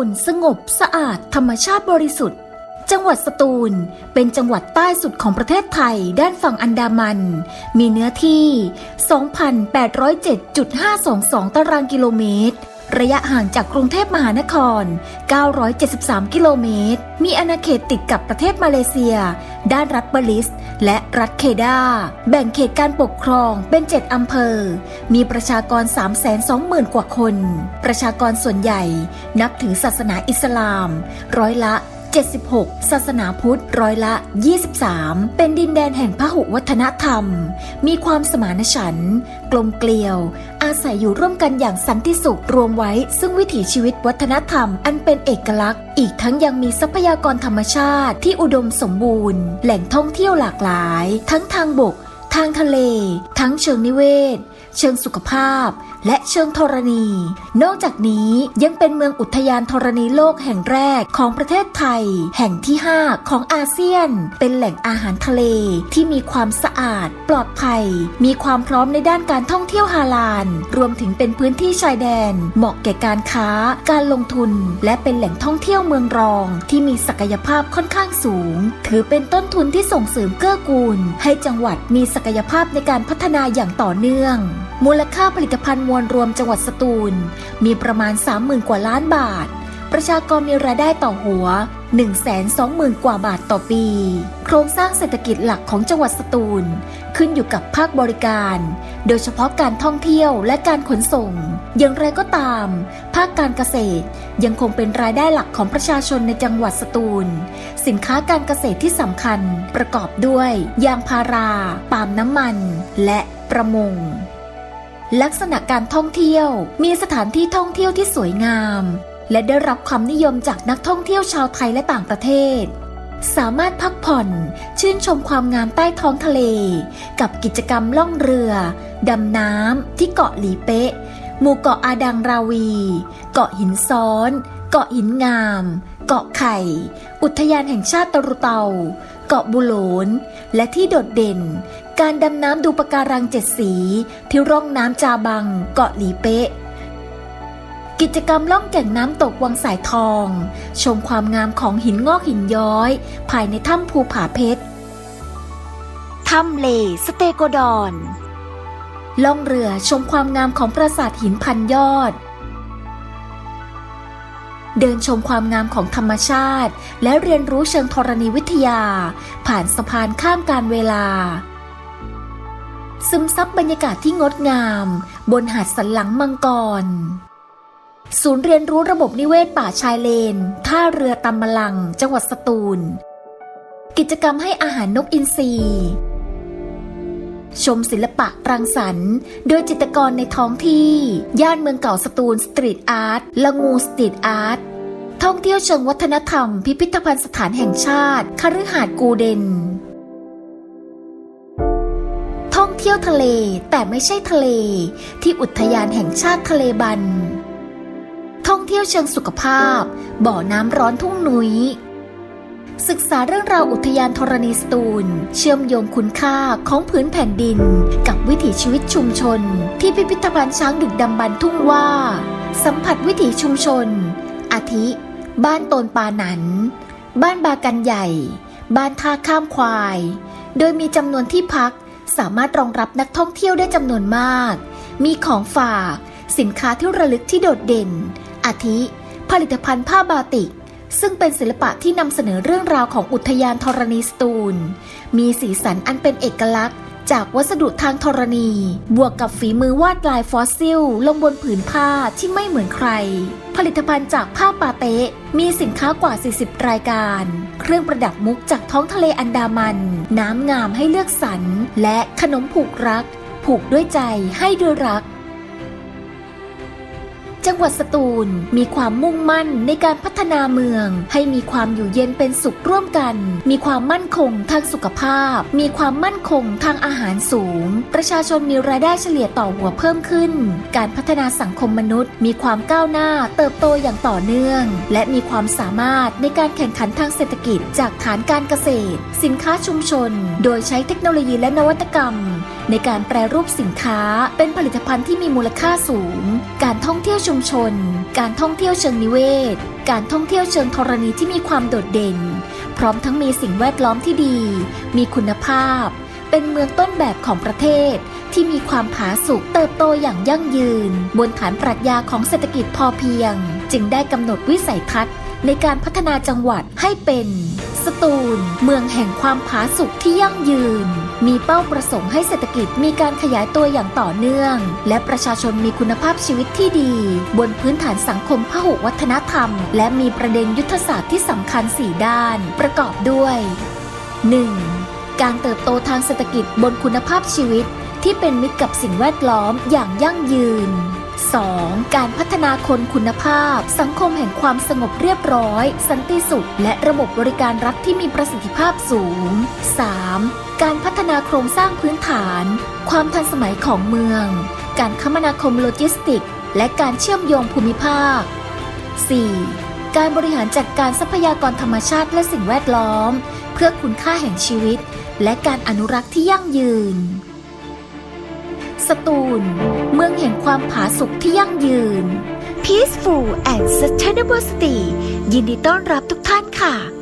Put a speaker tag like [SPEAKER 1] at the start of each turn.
[SPEAKER 1] ูลสงบสะอาดธรรมชาติบริสุทธิ์ จังหวัดสตูลเป็นจังหวัดใต้สุดของประเทศไทยด้านฝั่งอันดามัน มีเนื้อที่ 2,807.522 ตารางกิโลเมตร ระยะห่างจากกรุงเทพมหานคร 973 กิโลเมตร มีอาณาเขตติดกับประเทศมาเลเซีย ด้านรัฐเบลิส และรัฐเคดา แบ่งเขตการปกครองเป็น 7 อำเภอ มีประชากร 320,000 กว่าคน ประชากรส่วนใหญ่นับถือศาสนาอิสลาม ร้อยละ 76 ศาสนาพุทธร้อยละ 23 เป็นดินแดนแห่งพหุวัฒนธรรม มีความสมานฉันท์กลมเกลียว อาศัยอยู่ร่วมกันอย่างสันติสุขรวมไว้ ซึ่งวิถีชีวิตวัฒนธรรมอันเป็นเอกลักษณ์ อีกทั้งยังมีทรัพยากรธรรมชาติที่อุดมสมบูรณ์ แหล่งท่องเที่ยวหลากหลาย ทั้งทางบก ทางทะเล ทั้งเชิงนิเวศ เชิงสุขภาพ และเชิงธรณี นอกจากนี้ยังเป็นเมืองอุทยานธรณีโลกแห่งแรกของประเทศไทย แห่งที่ 5 ของอาเซียน เป็นแหล่งอาหารทะเลที่มีความสะอาด ปลอดภัย มีความพร้อมในด้านการท่องเที่ยวฮาลาล รวมถึงเป็นพื้นที่ชายแดน เหมาะแก่การค้า การลงทุน และเป็นแหล่งท่องเที่ยวเมืองรอง ที่มีศักยภาพค่อนข้างสูง ถือเป็นต้นทุนที่ส่งเสริมเกื้อกูล ให้จังหวัดมีศักยภาพในการพัฒนาอย่างต่อเนื่อง มูลค่าผลิตภัณฑ์มวลรวมจังหวัดสตูล มีประมาณ 30,000 กว่าล้านบาท ประชากรมีรายได้ต่อหัว 120,000 กว่าบาทต่อปี โครงสร้างเศรษฐกิจหลักของจังหวัดสตูล ขึ้นอยู่กับภาคบริการ โดยเฉพาะการท่องเที่ยวและการขนส่ง อย่างไรก็ตาม ภาคการเกษตรยังคงเป็นรายได้หลักของประชาชนในจังหวัดสตูล สินค้าการเกษตรที่สำคัญประกอบด้วย ยางพารา ปาล์มน้ำมัน และประมงลักษณะการท่องเที่ยวมีสถานที่ท่องเที่ยวที่สวยงาม และได้รับความนิยมจากนักท่องเที่ยวชาวไทยและต่างประเทศ สามารถพักผ่อน ชื่นชมความงามใต้ท้องทะเล กับกิจกรรมล่องเรือ ดำน้ำที่เกาะหลีเป๊ะ หมู่เกาะอาดังราวี เกาะหินซ้อน เกาะหินงาม เกาะไข่ อุทยานแห่งชาติตะรุเตา เกาะบุโลน และที่โดดเด่น การดำน้ำดูปะการังเจ็ดสี ที่ร่องน้ำจาบัง เกาะหลีเป๊ะ กิจกรรมล่องแก่งน้ำตกวังสายทอง ชมความงามของหินงอกหินย้อย ภายในถ้ำภูผาเพชร ถ้ำเลสเตโกดอน ล่องเรือชมความงามของปราสาทหินพันยอด เดินชมความงามของธรรมชาติ และเรียนรู้เชิงธรณีวิทยา ผ่านสะพานข้ามการเวลาซึมซับบรรยากาศที่งดงาม บนหาดสันหลังมังกร ศูนย์เรียนรู้ระบบนิเวศป่าชายเลน ท่าเรือตำมะลัง จังหวัดสตูล กิจกรรมให้อาหารนกอินทรีชมศิลปะรังสรรค์ โดยจิตรกรในท้องที่ ย่านเมืองเก่าสตูลสตรีทอาร์ตละงูสตรีทอาร์ตท่องเที่ยวเชิงวัฒนธรรม พิพิธภัณฑ์สถานแห่งชาติคฤหาสน์กูเดน ท่องเที่ยวทะเลแต่ไม่ใช่ทะเล ที่อุทยานแห่งชาติทะเลบัน เที่ยวเชิงสุขภาพ บ่อน้ำร้อนทุ่งนุย้ย ศึกษาเรื่องราวอุทยานธรณีสตูล เชื่อมโยงคุณค่าของพื้นแผ่นดิน กับวิถีชีวิตชุมชน ที่พิพิธภัณฑ์ช้างดึกดำบรรทุ่งว่า สัมผัสวิถีชุมชน อาทิ บ้านโตนปาหนัน บ้านบากันใหญ่ บ้านท่าข้ามควาย โดยมีจำนวนที่พักสามารถรองรับนักท่องเที่ยวได้จำนวนมาก มีของฝาก สินค้าที่ระลึกที่โดดเด่น อาทิ ผลิตภัณฑ์ผ้าบาติก ซึ่งเป็นศิลปะที่นำเสนอเรื่องราวของอุทยานธรณีสตูล มีสีสันอันเป็นเอกลักษณ์ จากวัสดุทางธรณี บวกกับฝีมือวาดลายฟอสซิล ลงบนผืนผ้าที่ไม่เหมือนใคร ผลิตภัณฑ์จากผ้าปาเต๊ะมีสินค้ากว่า 40 รายการ เครื่องประดับมุกจากท้องทะเลอันดามัน น้ำงามให้เลือกสรร และขนมผูกรัก ผูกด้วยใจให้ด้วยรัก จังหวัดสตูลมีความมุ่งมั่นในการพัฒนาเมือง ให้มีความอยู่เย็นเป็นสุขร่วมกัน มีความมั่นคงทางสุขภาพ มีความมั่นคงทางอาหารสูง ประชาชนมีรายได้เฉลี่ยต่อหัวเพิ่มขึ้น การพัฒนาสังคมมนุษย์ มีความก้าวหน้าเติบโตอย่างต่อเนื่อง และมีความสามารถในการแข่งขันทางเศรษฐกิจจากฐานการเกษตร สินค้าชุมชน โดยใช้เทคโนโลยีและนวัตกรรม ในการแปรรูปสินค้า เป็นผลิตภัณฑ์ที่มีมูลค่าสูง การท่องเที่ยวชุมชน การท่องเที่ยวเชิงนิเวศ การท่องเที่ยวเชิงธรณีที่มีความโดดเด่น พร้อมทั้งมีสิ่งแวดล้อมที่ดี มีคุณภาพ เป็นเมืองต้นแบบของประเทศที่มีความผาสุกเติบโตอย่างยั่งยืน บนฐานปรัชญาของเศรษฐกิจพอเพียง จึงได้กำหนดวิสัยทัศน์ในการพัฒนาจังหวัดให้เป็น สตูล เมืองแห่งความผาสุกที่ยั่งยืน มีเป้าประสงค์ให้เศรษฐกิจมีการขยายตัวอย่างต่อเนื่อง และประชาชนมีคุณภาพชีวิตที่ดี บนพื้นฐานสังคมพหุวัฒนธรรม และมีประเด็นยุทธศาสตร์ที่สำคัญ 4 ด้าน ประกอบด้วย 1. การเติบโตทางเศรษฐกิจบนคุณภาพชีวิต ที่เป็นมิตรกับสิ่งแวดล้อมอย่างยั่งยืน 2. การพัฒนาคนคุณภาพ สังคมแห่งความสงบเรียบร้อย สันติสุข และระบบบริการรัฐที่มีประสิทธิภาพสูง 3. การพัฒนาโครงสร้างพื้นฐาน ความทันสมัยของเมือง การคมนาคมโลจิสติก และการเชื่อมโยงภูมิภาค 4. การบริหารจัดการทรัพยากรธรรมชาติและสิ่งแวดล้อม เพื่อคุณค่าแห่งชีวิต และการอนุรักษ์ที่ยั่งยืน สตูล เมืองแห่งความผาสุกที่ยั่งยืน Peaceful and Sustainable City ยินดีต้อนรับทุกท่านค่ะ